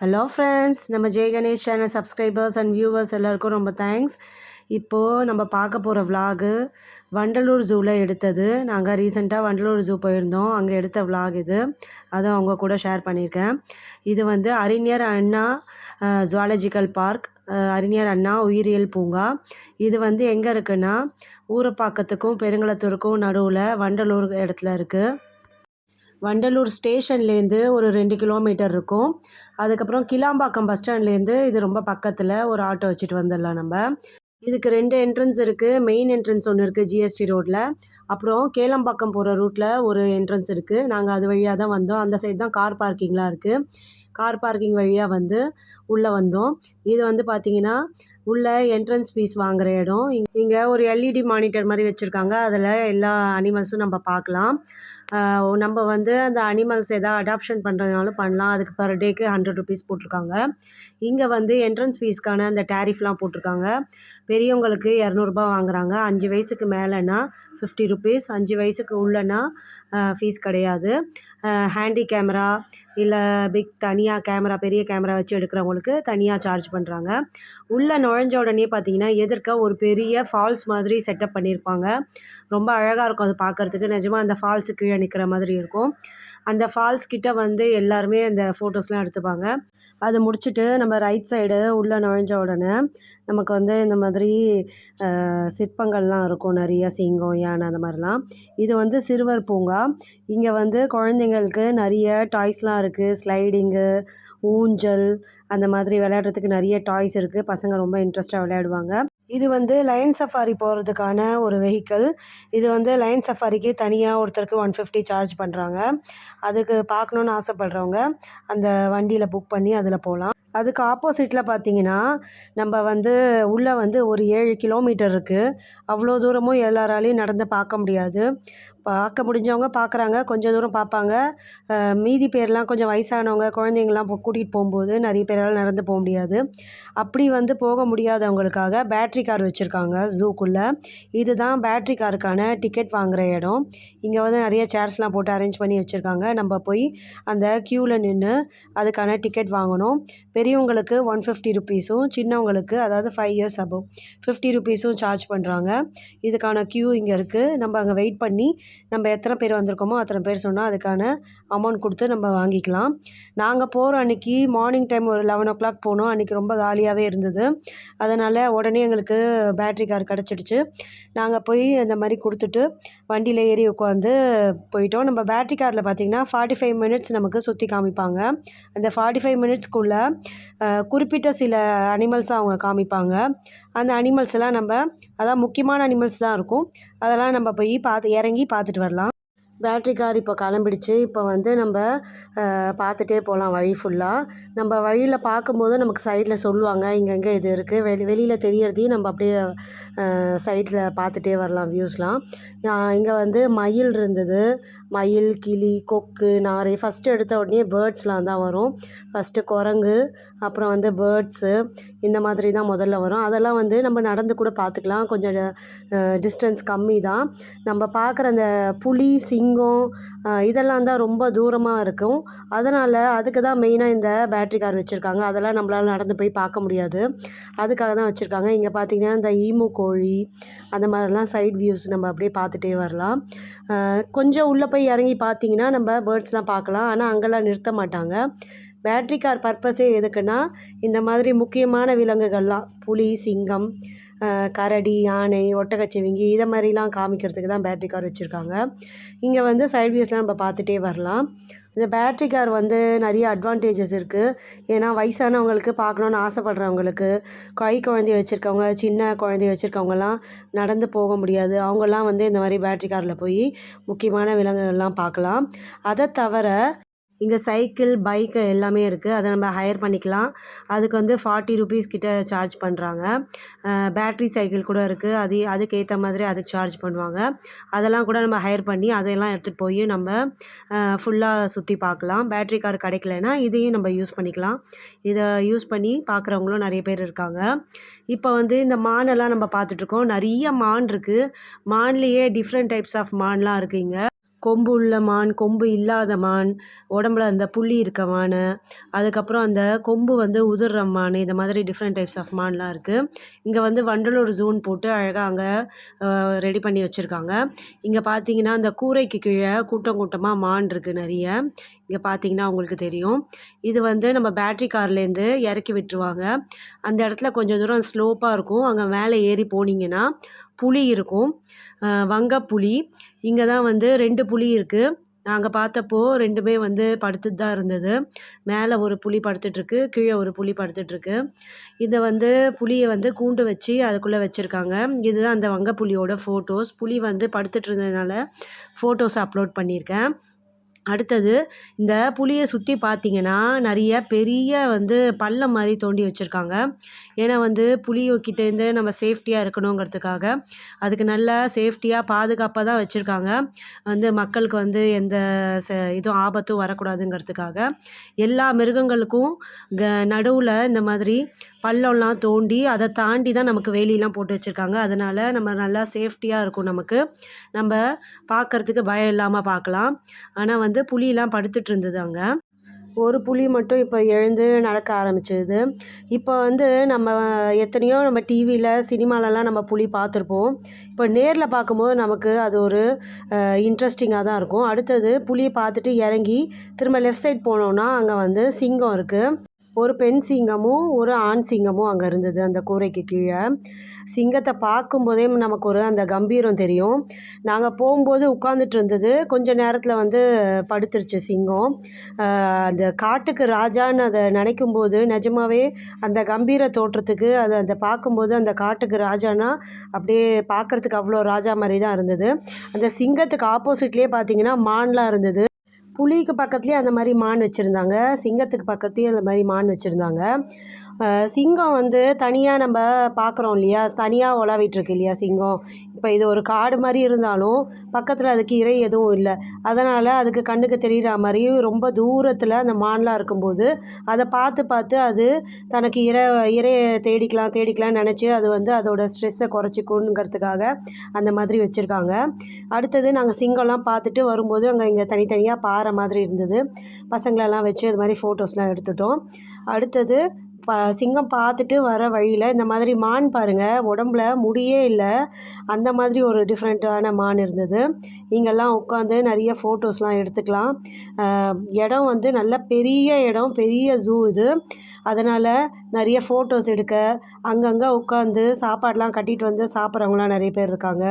Hello friends நம்ம Jaya Ganesh channel subscribers and viewers எல்லாருக்கும் ரொம்ப தேங்க்ஸ் இப்போது நம்ம பார்க்க போகிற விலாகு வண்டலூர் ஜூவில் எடுத்தது. நாங்கள் ரீசெண்டாக வண்டலூர் ஜூ போயிருந்தோம். அங்கே எடுத்த விலாக் இது. அதை அவங்க கூட ஷேர் பண்ணியிருக்கேன் இது வந்து அறிஞர் அண்ணா ஜுவாலஜிக்கல் பார்க் அறிஞர் அண்ணா உயிரியல் பூங்கா. இது வந்து எங்கே இருக்குன்னா ஊரப்பாக்கத்துக்கும் பெருங்களத்தூருக்கும் நடுவில் வண்டலூர் இடத்துல இருக்குது வண்டலூர் ஸ்டேஷன்லேருந்து ஒரு ரெண்டு கிலோமீட்டர் இருக்கும். அதுக்கப்புறம் கிளாம்பாக்கம் பஸ் ஸ்டாண்ட்லேருந்து இது ரொம்ப பக்கத்தில் ஒரு ஆட்டோ வச்சுட்டு வந்துடலாம் நம்ம. இதுக்கு ரெண்டு என்ட்ரன்ஸ் இருக்குது மெயின் என்ட்ரன்ஸ் ஒன்று இருக்குது ஜிஎஸ்டி ரோட்டில் அப்புறம் கேளம்பாக்கம் போகிற ரூட்டில் ஒரு என்ட்ரன்ஸ் இருக்குது நாங்கள் அது வழியாக தான் வந்தோம். அந்த சைடு தான் கார் பார்க்கிங்லாம் இருக்குது கார் பார்க்கிங் வழியாக வந்து உள்ளே வந்தோம். இது வந்து பார்த்திங்கன்னா உள்ளே என்ட்ரன்ஸ் ஃபீஸ் வாங்குகிற இடம். இங்கே ஒரு எல்இடி மானிட்டர் மாதிரி வச்சுருக்காங்க. அதில் எல்லா அனிமல்ஸும் நம்ம பார்க்கலாம். நம்ம வந்து அந்த அனிமல்ஸ் எதாவது அடாப்ஷன் பண்ணுறதுனாலும் பண்ணலாம். அதுக்கு பர் டேக்கு ஹண்ட்ரட் ருபீஸ் போட்டிருக்காங்க. இங்கே வந்து என்ட்ரன்ஸ் ஃபீஸ்க்கான அந்த டேரிஃப்லாம் போட்டிருக்காங்க. பெரியவங்களுக்கு இரநூறுபா வாங்குறாங்க. அஞ்சு வயசுக்கு மேலேனா ஃபிஃப்டி ருபீஸ் அஞ்சு வயசுக்கு உள்ளனா ஃபீஸ் கிடையாது. ஹேண்டி கேமரா இல்லை பிக் தனி தனியாக கேமரா பெரிய கேமரா வச்சு எடுக்கிறவங்களுக்கு தனியாக சார்ஜ் பண்ணுறாங்க உள்ளே நுழைஞ்ச உடனே பார்த்தீங்கன்னா எதிர்க்க ஒரு பெரிய ஃபால்ஸ் மாதிரி செட்டப் பண்ணியிருப்பாங்க ரொம்ப அழகாக இருக்கும் அது பார்க்குறதுக்கு நிஜமாக அந்த ஃபால்ஸு கீழே நிற்கிற மாதிரி இருக்கும். அந்த ஃபால்ஸ் கிட்ட வந்து எல்லாருமே அந்த ஃபோட்டோஸ்லாம் எடுத்துப்பாங்க. அது முடிச்சுட்டு நம்ம ரைட் சைடு உள்ளே நுழைஞ்ச உடனே நமக்கு வந்து இந்த மாதிரி சிற்பங்கள்லாம் இருக்கும். நிறைய சிங்கம் யானை அந்த மாதிரிலாம். இது வந்து சிறுவர் பூங்கா. இங்கே வந்து குழந்தைங்களுக்கு நிறைய டாய்ஸ்லாம் இருக்குது ஸ்லைடிங்கு ஊஞ்சல் அந்த மாதிரி விளையாடுறதுக்கு நிறைய டாய்ஸ் இருக்குது பசங்க ரொம்ப இன்ட்ரெஸ்ட்டாக விளையாடுவாங்க. இது வந்து லயன் சஃபாரி போகிறதுக்கான ஒரு வெஹிக்கிள் இது வந்து லயன் சஃபாரிக்கு தனியாக ஒருத்தருக்கு ஒன் ஃபிஃப்டி சார்ஜ் பண்ணுறாங்க அதுக்கு பார்க்கணுன்னு ஆசைப்படுறவங்க அந்த வண்டியில் புக் பண்ணி அதில் போகலாம் அதுக்கு ஆப்போசிட்டில் பார்த்தீங்கன்னா நம்ம வந்து உள்ளே வந்து ஒரு ஏழு கிலோமீட்டர் இருக்குது அவ்வளோ தூரமும் எல்லாராலையும் நடந்து பார்க்க முடியாது. பார்க்க முடிஞ்சவங்க பார்க்குறாங்க. கொஞ்சம் தூரம் பார்ப்பாங்க. மீதி பேர்லாம் கொஞ்சம் வயசானவங்க குழந்தைங்கள்லாம் கூட்டிகிட்டு போகும்போது நிறைய பேரால் நடந்து போக முடியாது. அப்படி வந்து போக முடியாதவங்களுக்காக பேட்ரி கார் வச்சுருக்காங்க ஜூக்குள்ளே. இதுதான் பேட்ரி காருக்கான டிக்கெட் வாங்குகிற இடம். இங்கே வந்து நிறைய சேர்ஸ்லாம் போட்டு அரேஞ்ச் பண்ணி வச்சுருக்காங்க. நம்ம போய் அந்த க்யூவில் நின்று அதுக்கான டிக்கெட் வாங்கணும். பெரியவங்களுக்கு ஒன் ஃபிஃப்டி ருபீஸும் சின்னவங்களுக்கு அதாவது ஃபைவ் இயர்ஸ் அபவ் ஃபிஃப்டி ருபீஸும் சார்ஜ் பண்ணுறாங்க. இதுக்கான க்யூ இங்கே இருக்குது. நம்ம அங்கே வெயிட் பண்ணி நம்ம எத்தனை பேர் வந்திருக்கோமோ அத்தனை பேர் சொன்னால் அதுக்கான அமௌண்ட் கொடுத்து நம்ம வாங்கிக்கலாம். நாங்கள் போகிற அன்றைக்கி மார்னிங் டைம் ஒரு லெவன் ஓ கிளாக் போனோம். அன்றைக்கி ரொம்ப காலியாகவே இருந்தது. அதனால் உடனே எங்களுக்கு பேட்ரி கார் கிடச்சிடுச்சு. நாங்கள் போய் அந்த மாதிரி கொடுத்துட்டு வண்டியில் ஏறி உட்காந்து போயிட்டோம். நம்ம பேட்ரி காரில் பார்த்திங்கன்னா ஃபார்ட்டி ஃபைவ் மினிட்ஸ் நமக்கு சுற்றி காமிப்பாங்க. அந்த ஃபார்ட்டி ஃபைவ் மினிட்ஸ்க்குள்ளே குறிப்பிட்ட சில அனிமல்ஸை அவங்க காமிப்பாங்க. அந்த அனிமல்ஸ் எல்லாம் நம்ம அதான் முக்கியமான அனிமல்ஸ் தான் இருக்கும். அதெல்லாம் நம்ம போய் பார்த்து இறங்கி பார்த்து பார்த்துட்டு வரலாம். பேட்ரி கார் இப்போ கிளம்பிடுச்சு. இப்போ வந்து நம்ம பார்த்துட்டே போகலாம் வழி ஃபுல்லாக நம்ம வழியில் பார்க்கும்போது நமக்கு சைடில் சொல்லுவாங்க இங்கங்கே இது இருக்குது வெளி வெளியில் தெரியறதையும் நம்ம அப்படியே சைடில் பார்த்துட்டே வரலாம் வியூஸ்லாம் இங்கே வந்து மயில் இருந்தது. மயில் கிளி கொக்கு நாரை ஃபஸ்ட்டு எடுத்த உடனே பேர்ட்ஸ்லாம் தான் வரும். ஃபஸ்ட்டு குரங்கு அப்புறம் வந்து பேர்ட்ஸு இந்த மாதிரி தான் முதல்ல வரும். அதெல்லாம் வந்து நம்ம நடந்து கூட பார்த்துக்கலாம். கொஞ்சம் டிஸ்டன்ஸ் கம்மி தான். நம்ம பார்க்குற அந்த புலி சிங் சிங்கம் இதெல்லாம் தான் ரொம்ப தூரமாக இருக்கும். அதனால் அதுக்கு தான் மெயினாக இந்த பேட்ரி கார் வச்சுருக்காங்க. அதெல்லாம் நம்மளால் நடந்து போய் பார்க்க முடியாது. அதுக்காக தான் வச்சுருக்காங்க. இங்கே பார்த்திங்கன்னா இந்த ஈமு கோழி அந்த மாதிரிலாம் சைட் வியூஸ் நம்ம அப்படியே பார்த்துட்டே வரலாம். கொஞ்சம் உள்ளே போய் இறங்கி பார்த்திங்கன்னா நம்ம பேர்ட்ஸ்லாம் பார்க்கலாம். ஆனால் அங்கெல்லாம் நிறுத்த மாட்டாங்க. பேட்ரி கார் பர்பஸே எதுக்குன்னா இந்த மாதிரி முக்கியமான விலங்குகள்லாம் புலி சிங்கம் கரடி யானை ஒட்டகச்சிவிங்கி இதை மாதிரிலாம் காமிக்கிறதுக்கு தான் பேட்ரி கார் வச்சுருக்காங்க. இங்கே வந்து சைட் வியூஸ்லாம் நம்ம பார்த்துட்டே வரலாம். இந்த பேட்ரி கார் வந்து நிறைய அட்வான்டேஜஸ் இருக்குது ஏன்னா வயசானவங்களுக்கு பார்க்கணுன்னு ஆசைப்படுறவங்களுக்கு கை குழந்தைய வச்சுருக்கவங்க சின்ன குழந்தைய வச்சுருக்கவங்கலாம் நடந்து போக முடியாது. அவங்கெல்லாம் வந்து இந்த மாதிரி பேட்ரி காரில் போய் முக்கியமான விலங்குகள்லாம் பார்க்கலாம். அதை தவிர இங்கே சைக்கிள் பைக்கு எல்லாமே இருக்குது அதை நம்ம ஹையர் பண்ணிக்கலாம். அதுக்கு வந்து ஃபார்ட்டி ருபீஸ் கிட்ட சார்ஜ் பண்ணுறாங்க பேட்ரி சைக்கிள் கூட இருக்குது அது அதுக்கேற்ற மாதிரி அதுக்கு சார்ஜ் பண்ணுவாங்க. அதெல்லாம் கூட நம்ம ஹையர் பண்ணி அதையெல்லாம் எடுத்துகிட்டு போய் நம்ம ஃபுல்லாக சுற்றி பார்க்கலாம். பேட்ரி கார் கிடைக்கலனா இதையும் நம்ம யூஸ் பண்ணிக்கலாம். இதை யூஸ் பண்ணி பார்க்குறவங்களும் நிறைய பேர் இருக்காங்க. இப்போ வந்து இந்த மானெல்லாம் நம்ம பார்த்துட்ருக்கோம் நிறைய மான் இருக்குது மான்லேயே டிஃப்ரெண்ட் டைப்ஸ் ஆஃப் மான்லாம் இருக்குது இங்கே. கொம்பு உள்ள மான் கொம்பு இல்லாத மான் உடம்புல அந்த புள்ளி இருக்க மான் அதுக்கப்புறம் அந்த கொம்பு வந்து உதிர்ற மான் இந்த மாதிரி டிஃப்ரெண்ட் டைப்ஸ் ஆஃப் மான்லாம் இருக்குது இங்கே வந்து வண்டலூர் ஜூன் போட்டு அழகாக அங்கே ரெடி பண்ணி வச்சுருக்காங்க. இங்கே பார்த்தீங்கன்னா அந்த கூரைக்கு கீழே கூட்டம் கூட்டமாக மான் இருக்குது நிறைய. இங்கே பார்த்தீங்கன்னா உங்களுக்கு தெரியும். இது வந்து நம்ம பேட்ரி கார்லேருந்து இறக்கி விட்டுருவாங்க. அந்த இடத்துல கொஞ்சம் தூரம் ஸ்லோப்பாக இருக்கும். அங்கே மேலே ஏறி போனீங்கன்னா புளி இருக்கும். வங்கப்புலி. இங்கே தான் வந்து ரெண்டு புலி இருக்குது நாங்கள் பார்த்தப்போ ரெண்டுமே வந்து படுத்துட்டு தான் இருந்தது. மேலே ஒரு புளி படுத்துட்ருக்கு கீழே ஒரு புளி படுத்துட்ருக்கு இதை வந்து புளியை வந்து கூண்டு வச்சு அதுக்குள்ளே வச்சுருக்காங்க. இதுதான் அந்த வங்கப்புலியோட ஃபோட்டோஸ் புலி வந்து படுத்துட்டு இருந்ததுனால ஃபோட்டோஸ் அப்லோட் பண்ணியிருக்கேன். அடுத்தது இந்த புளியை சுற்றி பார்த்தீங்கன்னா நிறைய பெரிய வந்து பள்ளம் மாதிரி தோண்டி வச்சுருக்காங்க. ஏன்னா வந்து புலிகிட்டேருந்து நம்ம சேஃப்டியாக இருக்கணுங்கிறதுக்காக அதுக்கு நல்லா சேஃப்டியாக பாதுகாப்பாக தான் வச்சுருக்காங்க. வந்து மக்களுக்கு வந்து எந்த ச இதுவும் ஆபத்தும் வரக்கூடாதுங்கிறதுக்காக. எல்லா மிருகங்களுக்கும் க நடுவில் இந்த மாதிரி பள்ளம்லாம் தோண்டி அதை தாண்டி தான் நமக்கு வேலிலாம் போட்டு வச்சுருக்காங்க. அதனால் நம்ம நல்லா சேஃப்டியாக இருக்கும் நமக்கு. நம்ம பார்க்குறதுக்கு பயம் இல்லாமல் பார்க்கலாம் ஆனால் வந்து வந்து புலியெலாம் படுத்துட்டு இருந்தது அங்கே ஒரு புலி மட்டும் இப்போ எழுந்து நடக்க ஆரம்பிச்சிது. இப்போ வந்து நம்ம எத்தனையோ நம்ம டிவியில் சினிமாலலாம் நம்ம புலி பார்த்துருப்போம். இப்போ நேரில் பார்க்கும்போது நமக்கு அது ஒரு இன்ட்ரெஸ்டிங்காக தான் இருக்கும். அடுத்தது புலியை பார்த்துட்டு இறங்கி திரும்ப லெஃப்ட் சைட் போனோன்னா அங்கே வந்து சிங்கம் இருக்குது ஒரு பெண் சிங்கமும் ஒரு ஆண் சிங்கமும் அங்கே இருந்தது அந்த கூரைக்கு கீழே. சிங்கத்தை பார்க்கும்போதே நமக்கு ஒரு அந்த கம்பீரம் தெரியும். நாங்கள் போகும்போது உட்காந்துட்டு இருந்தது. கொஞ்ச நேரத்தில் வந்து படுத்துருச்சு சிங்கம். அந்த காட்டுக்கு ராஜான்னு அதை நினைக்கும் போது நிஜமாவே அந்த கம்பீர தோற்றத்துக்கு அதை அந்த பார்க்கும்போது அந்த காட்டுக்கு ராஜானா அப்படியே பார்க்குறதுக்கு அவ்வளோ ராஜா மாதிரி தான் இருந்தது. அந்த சிங்கத்துக்கு ஆப்போசிட்லேயே பார்த்தீங்கன்னா மான்லாம் இருந்தது. புலிக்கு பக்கத்துலேயே அந்த மாதிரி மான் வச்சுருந்தாங்க. சிங்கத்துக்கு பக்கத்துலேயே அந்த மாதிரி மான் வச்சுருந்தாங்க. சிங்கம் வந்து தனியாக நம்ம பார்க்குறோம் இல்லையா? தனியாக உலாவிட்டுருக்கு இல்லையா சிங்கம்? இப்போ இது ஒரு காடு மாதிரி இருந்தாலும் பக்கத்தில் அதுக்கு இறை எதுவும் இல்லை. அதனால் அதுக்கு கண்ணுக்கு தெரிகிற மாதிரி ரொம்ப தூரத்தில் அந்த மான்லாம் இருக்கும்போது அதை பார்த்து பார்த்து அது தனக்கு இறை இறையை தேடிக்கலாம் தேடிக்கலாம்னு நினச்சி அது வந்து அதோடய ஸ்ட்ரெஸ்ஸை குறைச்சிக்கணுங்கிறதுக்காக அந்த மாதிரி வச்சுருக்காங்க. அடுத்தது நாங்கள் சிங்கம்லாம் பார்த்துட்டு வரும்போது அங்கே இங்கே தனித்தனியாக பாறை மாதிரி இருந்தது. பசங்களெல்லாம் வச்சு அது மாதிரி ஃபோட்டோஸ்லாம் எடுத்துட்டோம். அடுத்தது ப சிங்கம் பார்த்துட்டு வர வழியில் இந்த மாதிரி மான் பாருங்கள் உடம்புல முடியே இல்லை. அந்த மாதிரி ஒரு டிஃப்ரெண்ட்டான மான் இருந்தது. இங்கெல்லாம் உட்காந்து நிறைய ஃபோட்டோஸ்லாம் எடுத்துக்கலாம். இடம் வந்து நல்ல பெரிய இடம் பெரிய ஜூ இது. அதனால் நிறைய ஃபோட்டோஸ் எடுக்க அங்கங்கே உட்காந்து சாப்பாடெலாம் கட்டிட்டு வந்து சாப்பிட்றவங்களாம் நிறைய பேர் இருக்காங்க.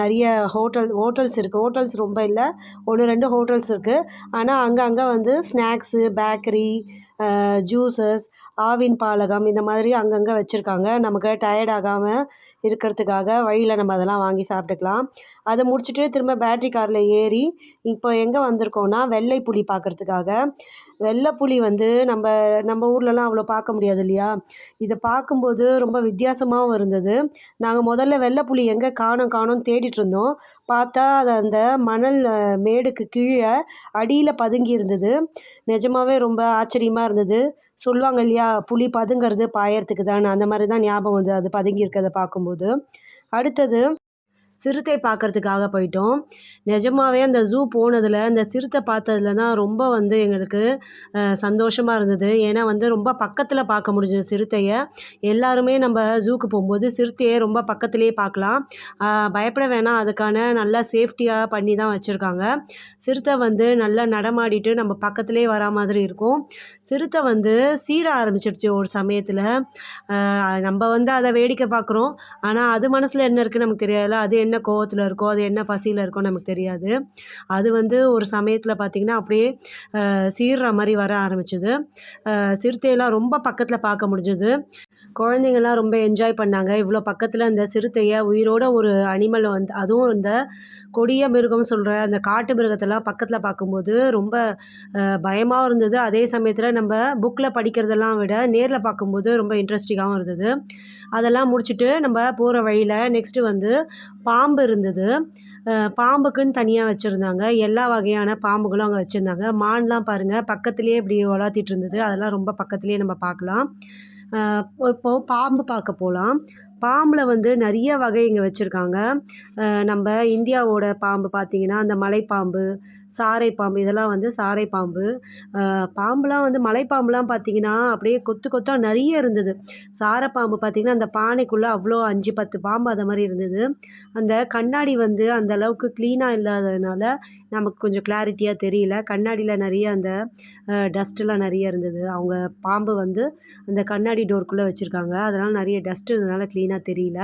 நிறைய ஹோட்டல் ஹோட்டல்ஸ் இருக்குது ஹோட்டல்ஸ் ரொம்ப இல்லை. ஒன்று ரெண்டு ஹோட்டல்ஸ் இருக்குது ஆனால் அங்கங்கே வந்து snacks bakery juices Aavin Paalagam இந்த மாதிரி அங்கங்கே வச்சுருக்காங்க. நமக்கு டயர்ட் ஆகாமல் இருக்கிறதுக்காக வழியில் நம்ம அதெல்லாம் வாங்கி சாப்பிட்டுக்கலாம். அதை முடிச்சுட்டு திரும்ப பேட்ரி காரில் ஏறி இப்போ எங்கே வந்திருக்கோன்னா வெள்ளை புலி பார்க்குறதுக்காக. வெள்ளை புலி வந்து நம்ம நம்ம ஊர்லலாம் அவ்வளோ பார்க்க முடியாது இல்லையா? இதை பார்க்கும்போது ரொம்ப வித்தியாசமாகவும் இருந்தது. நாங்கள் முதல்ல வெள்ளை புலி எங்கே காணோம் காணோம்னு தேடிட்டு இருந்தோம். பார்த்தா அது அந்த மணல் மேடுக்கு கீழே அடியில் பதுங்கி இருந்தது. நிஜமாகவே ரொம்ப ஆச்சரியமாக இருந்தது. சொல்லுவாங்க இல்லையா புலி பதுங்கிறது பாயறதுக்கு தான் அந்த மாதிரி தான் ஞாபகம் வந்து அது பதுங்கி இருக்கிறத பார்க்கும்போது. அடுத்தது சிறுத்தை பார்க்குறதுக்காக போயிட்டோம். நிஜமாவே அந்த ஜூ போனதில் அந்த சிறுத்தை பார்த்ததுல தான் ரொம்ப வந்து எங்களுக்கு சந்தோஷமாக இருந்தது. ஏன்னா வந்து ரொம்ப பக்கத்தில் பார்க்க முடிஞ்சது சிறுத்தையை. எல்லாருமே நம்ம ஜூக்கு போகும்போது சிறுத்தையை ரொம்ப பக்கத்துலேயே பார்க்கலாம். பயப்பட வேணாம். அதுக்கான நல்லா சேஃப்டியாக பண்ணி தான் வச்சுருக்காங்க. சிறுத்தை வந்து நல்லா நடமாடிட்டு நம்ம பக்கத்துலேயே வரா மாதிரி இருக்கும். சிறுத்தை வந்து சீர ஆரம்பிச்சிருச்சு ஒரு சமயத்தில். நம்ம வந்து அதை வேடிக்கை பார்க்குறோம். ஆனால் அது மனசில் என்ன இருக்குன்னு நமக்கு தெரியாதுல்ல? அது என்ன கோவத்தில் இருக்கோ அது என்ன பசியில் இருக்கோ நமக்கு தெரியாது. அது வந்து ஒரு சமயத்தில் பார்த்திங்கன்னா அப்படியே சீர்ற மாதிரி வர ஆரம்பிச்சது. சிறுத்தையெல்லாம் ரொம்ப பக்கத்தில் பார்க்க முடிஞ்சது. குழந்தைங்கள்லாம் ரொம்ப என்ஜாய் பண்ணாங்க. இவ்வளோ பக்கத்தில் அந்த சிறுத்தையை உயிரோட ஒரு அனிமல் வந்து அதுவும் இந்த கொடிய மிருகம் சொல்கிற அந்த காட்டு மிருகத்தெல்லாம் பக்கத்தில் பார்க்கும்போது ரொம்ப பயமாகவும் இருந்தது. அதே சமயத்தில் நம்ம புக்கில் படிக்கிறதெல்லாம் விட நேரில் பார்க்கும்போது ரொம்ப இன்ட்ரெஸ்டிங்காகவும் இருந்தது. அதெல்லாம் முடிச்சுட்டு நம்ம போகிற வழியில் நெக்ஸ்ட்டு வந்து பா பாம்பு இருந்தது. பாம்புக்குன்னு தனியாக வச்சுருந்தாங்க. எல்லா வகையான பாம்புகளும் அங்கே வச்சுருந்தாங்க. மான்லாம் பாருங்கள் பக்கத்துலேயே இப்படி வளர்த்திட்டு இருந்தது. அதெல்லாம் ரொம்ப பக்கத்துலேயே நம்ம பார்க்கலாம். இப்போது பாம்பு பார்க்க போகலாம் பாம்பில் வந்து நிறைய வகை இங்கே வச்சுருக்காங்க. நம்ம இந்தியாவோட பாம்பு பார்த்திங்கன்னா அந்த மலைப்பாம்பு சாரை பாம்பு இதெல்லாம் வந்து சாரை பாம்பு. பாம்புலாம் வந்து மலைப்பாம்புலாம் பார்த்திங்கன்னா அப்படியே கொத்து கொத்தாக நிறைய இருந்தது. சாரை பாம்பு பார்த்திங்கன்னா அந்த பானைக்குள்ளே அவ்வளோ அஞ்சு பத்து பாம்பு அதை மாதிரி இருந்தது. அந்த கண்ணாடி வந்து அந்த அளவுக்கு க்ளீனாக இல்லாததுனால நமக்கு கொஞ்சம் கிளாரிட்டியாக தெரியல. கண்ணாடியில் நிறைய அந்த டஸ்ட்டெலாம் நிறைய இருந்தது. அவங்க பாம்பு வந்து அந்த கண்ணாடி டோருக்குள்ளே வச்சுருக்காங்க. அதனால் நிறைய டஸ்ட் இருந்ததுனால க்ளீனாக தெரியல.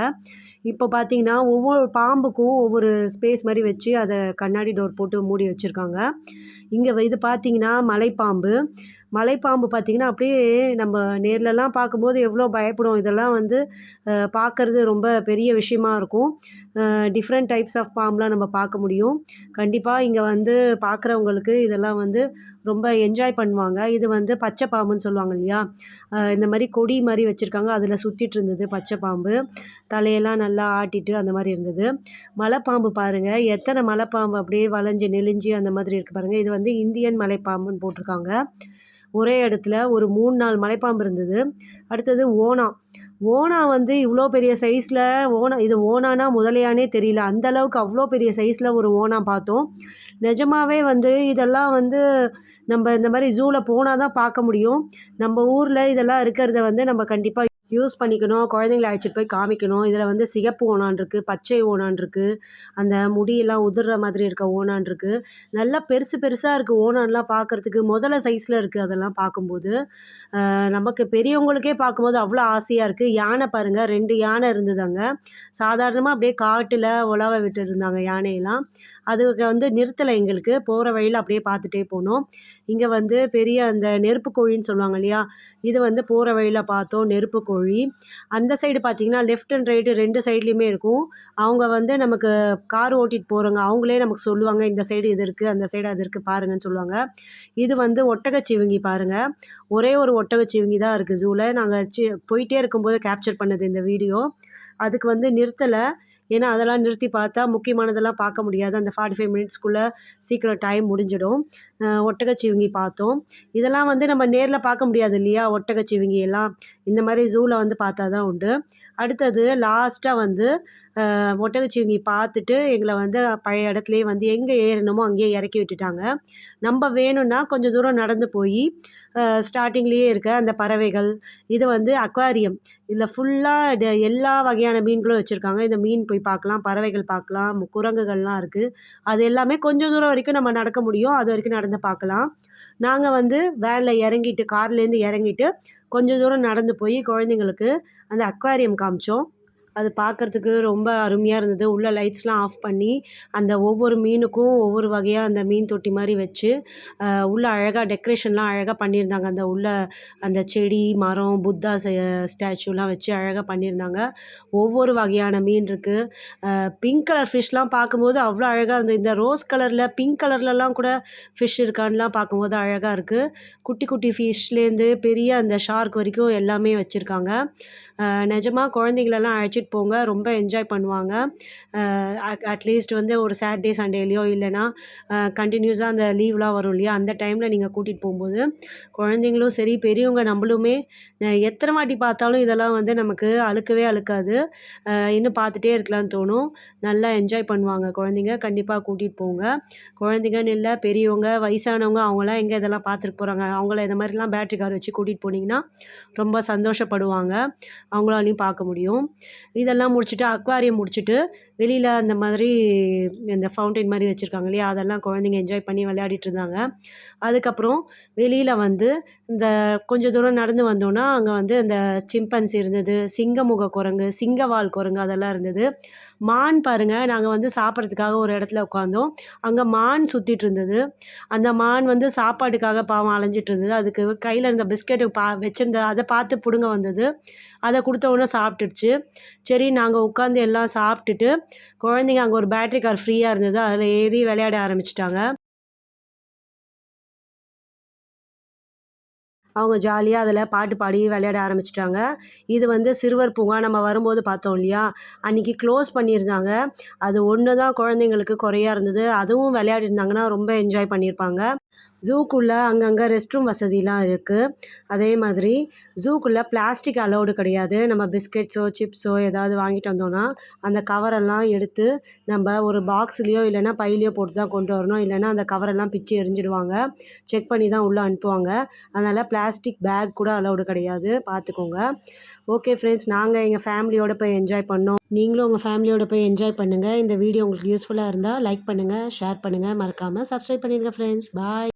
இப்போ பார்த்தீங்கன்னா ஒவ்வொரு பாம்புக்கும் ஒவ்வொரு ஸ்பேஸ் மாதிரி வச்சு அதை கண்ணாடி டோர் போட்டு மூடி வச்சுருக்காங்க. இங்கே இது பார்த்தீங்கன்னா மலைப்பாம்பு. மலைப்பாம்பு பார்த்திங்கன்னா அப்படியே நம்ம நேர்லலாம் பார்க்கும்போது எவ்வளோ பயப்படும். இதெல்லாம் வந்து பார்க்கறது ரொம்ப பெரிய விஷயமா இருக்கும். டிஃப்ரெண்ட் டைப்ஸ் ஆஃப் பாம்புலாம் நம்ம பார்க்க முடியும். கண்டிப்பாக இங்கே வந்து பார்க்குறவங்களுக்கு இதெல்லாம் வந்து ரொம்ப என்ஜாய் பண்ணுவாங்க. இது வந்து பச்சை பாம்புன்னு சொல்லுவாங்க இல்லையா? இந்த மாதிரி கொடி மாதிரி வச்சுருக்காங்க. அதில் சுற்றிட்டு இருந்தது பச்சை பாம்பு. தலையெல்லாம் நல்லா ஆட்டிட்டு அந்த மாதிரி இருந்தது. மலைப்பாம்பு பாருங்கள் எத்தனை மலைப்பாம்பு அப்படியே வளைஞ்சு நெளிஞ்சு அந்த மாதிரி இருக்குது பாருங்கள் இது வந்து இந்தியன் மலைப்பாம்புன்னு போட்டிருக்காங்க. ஒரே இடத்துல ஒரு மூணு நாலு மலைப்பாம்பு இருந்தது. அடுத்தது ஓனா. ஓனா வந்து இவ்வளோ பெரிய சைஸில் ஓனா இது ஓனானா முதலையானே தெரியல. அந்த அளவுக்கு அவ்வளோ பெரிய சைஸில் ஒரு ஓனா பார்த்தோம். நிஜமாகவே வந்து இதெல்லாம் வந்து நம்ம இந்த மாதிரி ஜூவில் போனால் தான் பார்க்க முடியும். நம்ம ஊரில் இதெல்லாம் இருக்கிறத வந்து நம்ம கண்டிப்பாக யூஸ் பண்ணிக்கணும். குழந்தைங்கள அழைச்சிட்டு போய் காமிக்கணும். இதில் வந்து சிகப்பு ஓணான் இருக்குது பச்சை ஓணான் இருக்குது அந்த முடியெல்லாம் உதிர்ற மாதிரி இருக்க ஓணான் இருக்குது நல்லா பெருசு பெருசாக இருக்குது ஓணான்லாம் பார்க்குறதுக்கு முதல்ல சைஸில் இருக்குது அதெல்லாம் பார்க்கும்போது நமக்கு பெரியவங்களுக்கே பார்க்கும்போது அவ்வளோ ஆசையாக இருக்குது யானை பாருங்கள் ரெண்டு யானை இருந்தது அங்கே சாதாரணமாக அப்படியே காட்டில் உழவ விட்டு இருந்தாங்க யானையெல்லாம். அதுக்கு வந்து நிறுத்தலை எங்களுக்கு. போகிற வழியில் அப்படியே பார்த்துட்டே போனோம். இங்கே வந்து பெரிய அந்த நெருப்பு கோழின்னு சொல்லுவாங்க இல்லையா? இது வந்து போகிற வழியில் பார்த்தோம் நெருப்பு கோழி. மொழி. அந்த சைடு பார்த்திங்கன்னா லெஃப்ட் அண்ட் ரைட்டு ரெண்டு சைட்லேயுமே இருக்கும். அவங்க வந்து நமக்கு கார் ஓட்டிகிட்டு போகிறவங்க அவங்களே நமக்கு சொல்லுவாங்க இந்த சைடு இது இருக்குது அந்த சைடு அது இருக்குது பாருங்கன்னு சொல்லுவாங்க. இது வந்து ஒட்டகச்சிவிங்கி பாருங்கள் ஒரே ஒரு ஒட்டகச்சிவிங்கி தான் இருக்குது ஜூவில் நாங்கள் சி போயிட்டே இருக்கும்போது கேப்சர் பண்ணது இந்த வீடியோ அதுக்கு வந்து நிறுத்தலை. ஏன்னா அதெல்லாம் நிறுத்தி பார்த்தா முக்கியமானதெல்லாம் பார்க்க முடியாது. அந்த ஃபார்ட்டி ஃபைவ் மினிட்ஸ்க்குள்ளே சீக்கிரம் டைம் முடிஞ்சிடும். ஒட்டகச்சிவிங்கி பார்த்தோம். இதெல்லாம் வந்து நம்ம நேரில் பார்க்க முடியாது இல்லையா? ஒட்டகச்சிவிங்கி எல்லாம் இந்த மாதிரி ஜூவில் வந்து பார்த்தா தான் உண்டு. அடுத்தது லாஸ்ட்டாக வந்து ஒட்டகச்சிவிங்கி பார்த்துட்டு எங்களை வந்து பழைய இடத்துலையே வந்து எங்கே ஏறணுமோ அங்கேயே இறக்கி விட்டுட்டாங்க. நம்ம வேணும்னா கொஞ்சம் தூரம் நடந்து போய் ஸ்டார்டிங்லேயே இருக்க அந்த பறவைகள் இது வந்து அக்வாரியம் இதில் ஃபுல்லாக எல்லா வகையான மீன்களும் வச்சுருக்காங்க. இந்த மீன் போய் பார்க்கலாம் பறவைகள் பார்க்கலாம் குரங்குகள்லாம் இருக்குது அது எல்லாமே கொஞ்சம் தூரம் வரைக்கும் நம்ம நடக்க முடியும். அது வரைக்கும் நடந்து பார்க்கலாம். நாங்கள் வந்து வேனில் இறங்கிட்டு கார்லேருந்து இறங்கிட்டு கொஞ்சம் தூரம் நடந்து போய் குழந்தைங்களுக்கு அந்த அக்வாரியம் காமிச்சோம். அது பார்க்குறதுக்கு ரொம்ப அருமையாக இருந்தது. உள்ளே லைட்ஸ்லாம் ஆஃப் பண்ணி அந்த ஒவ்வொரு மீனுக்கும் ஒவ்வொரு வகையாக அந்த மீன் தொட்டி மாதிரி வச்சு உள்ளே அழகாக டெக்கரேஷன்லாம் அழகாக பண்ணியிருந்தாங்க. அந்த உள்ள அந்த செடி மரம் புத்தா ஸ்டாச்சுலாம் வச்சு அழகாக பண்ணியிருந்தாங்க. ஒவ்வொரு வகையான மீன் இருக்குது பிங்க் கலர் ஃபிஷ்லாம் பார்க்கும்போது அவ்வளோ அழகாக இருந்தது. இந்த ரோஸ் கலரில் பிங்க் கலர்லலாம் கூட ஃபிஷ் இருக்கான்லாம் பார்க்கும்போது அழகாக இருக்குது குட்டி குட்டி ஃபிஷ்லேருந்து பெரிய அந்த ஷார்க் வரைக்கும் எல்லாமே வச்சுருக்காங்க. நிஜமாக குழந்தைங்களெல்லாம் அழைச்சி அழைச்சிட்டு போங்க. ரொம்ப என்ஜாய் பண்ணுவாங்க. அட்லீஸ்ட் வந்து ஒரு சாட்டர்டே சண்டேலையோ இல்லைனா கண்டினியூஸாக அந்த லீவ்லாம் வரும் இல்லையா? அந்த டைமில் நீங்கள் கூட்டிகிட்டு போகும்போது குழந்தைங்களும் சரி பெரியவங்க நம்மளுமே எத்தனை வாட்டி பார்த்தாலும் இதெல்லாம் வந்து நமக்கு அழுக்கவே அழுக்காது. இன்னும் பார்த்துட்டே இருக்கலாம்னு தோணும். நல்லா என்ஜாய் பண்ணுவாங்க குழந்தைங்க. கண்டிப்பாக கூட்டிகிட்டு போங்க. குழந்தைங்கன்னு இல்லை பெரியவங்க வயசானவங்க அவங்களாம் எங்கே இதெல்லாம் பார்த்துட்டு போகிறாங்க அவங்கள இந்த மாதிரிலாம் பேட்ரி கார் வச்சு கூட்டிகிட்டு போனீங்கன்னா ரொம்ப சந்தோஷப்படுவாங்க. அவங்களாலையும் பார்க்க முடியும். இதெல்லாம் முடிச்சுட்டு அக்வாரியம் முடிச்சுட்டு வெளியில் அந்த மாதிரி இந்த ஃபவுண்டைன் மாதிரி வச்சுருக்காங்க இல்லையா? அதெல்லாம் குழந்தைங்க என்ஜாய் பண்ணி விளையாடிட்டு இருந்தாங்க. அதுக்கப்புறம் வெளியில் வந்து இந்த கொஞ்சம் தூரம் நடந்து வந்தோன்னா அங்கே வந்து அந்த சிம்பன்சி இருந்தது சிங்கமுக குரங்கு சிங்கவால் குரங்கு அதெல்லாம் இருந்தது. மான் பாருங்கள் நாங்கள் வந்து சாப்பிட்றதுக்காக ஒரு இடத்துல உட்காந்தோம் அங்கே மான் சுற்றிட்டு இருந்தது. அந்த மான் வந்து சாப்பாட்டுக்காக பாவம் அலைஞ்சிட்டு இருந்தது. அதுக்கு கையில் இருந்த பிஸ்கெட்டு பா வச்சுருந்த அதை பார்த்து பிடுங்க வந்தது. அதை கொடுத்த உடனே சாப்பிட்டுடுச்சு. சரி நாங்கள் உட்காந்து எல்லாம் சாப்பிட்டுட்டு குழந்தைங்க அங்கே ஒரு பேட்ரி கார் ஃப்ரீயாக இருந்தது. அதில் ஏறி விளையாட ஆரம்பிச்சிட்டாங்க. அவங்க ஜாலியாக அதில் பாட்டு பாடி விளையாட ஆரம்பிச்சிட்டாங்க. இது வந்து சிறுவர் பூங்கா நம்ம வரும்போது பார்த்தோம் இல்லையா? அன்றைக்கி க்ளோஸ் பண்ணியிருந்தாங்க. அது ஒன்று தான் குழந்தைங்களுக்கு குறையாக இருந்தது. அதுவும் விளையாடிருந்தாங்கன்னா ரொம்ப என்ஜாய் பண்ணியிருப்பாங்க. ஜூக்குள்ளே அங்கங்கே ரெஸ்ட் ரூம் வசதிலாம் இருக்குது அதே மாதிரி ஜூக்குள்ளே பிளாஸ்டிக் அலௌடு கிடையாது. நம்ம பிஸ்கெட்ஸோ சிப்ஸோ ஏதாவது வாங்கிட்டு வந்தோன்னா அந்த கவரெல்லாம் எடுத்து நம்ம ஒரு பாக்ஸ்லேயோ இல்லைன்னா பையிலையோ போட்டு தான் கொண்டு வரணும். இல்லைன்னா அந்த கவரெல்லாம் பிச்சு எரிஞ்சிடுவாங்க. செக் பண்ணி தான் உள்ளே அனுப்புவாங்க. அதனால் பிளாஸ்டிக் பேக் கூட அலௌடு கிடையாது. பார்த்துக்கோங்க. ஓகே ஃப்ரெண்ட்ஸ் நாங்கள் எங்கள் ஃபேமிலியோட போய் என்ஜாய் பண்ணோம். நீங்களும் உங்கள் ஃபேமிலியோட போய் என்ஜாய் பண்ணுங்கள் இந்த வீடியோ உங்களுக்கு யூஸ்ஃபுல்லாக இருந்தால் லைக் பண்ணுங்கள் ஷேர் பண்ணுங்கள் மறக்காமல் சப்ஸ்கிரைப் பண்ணிடுங்க ஃப்ரெண்ட்ஸ் பாய்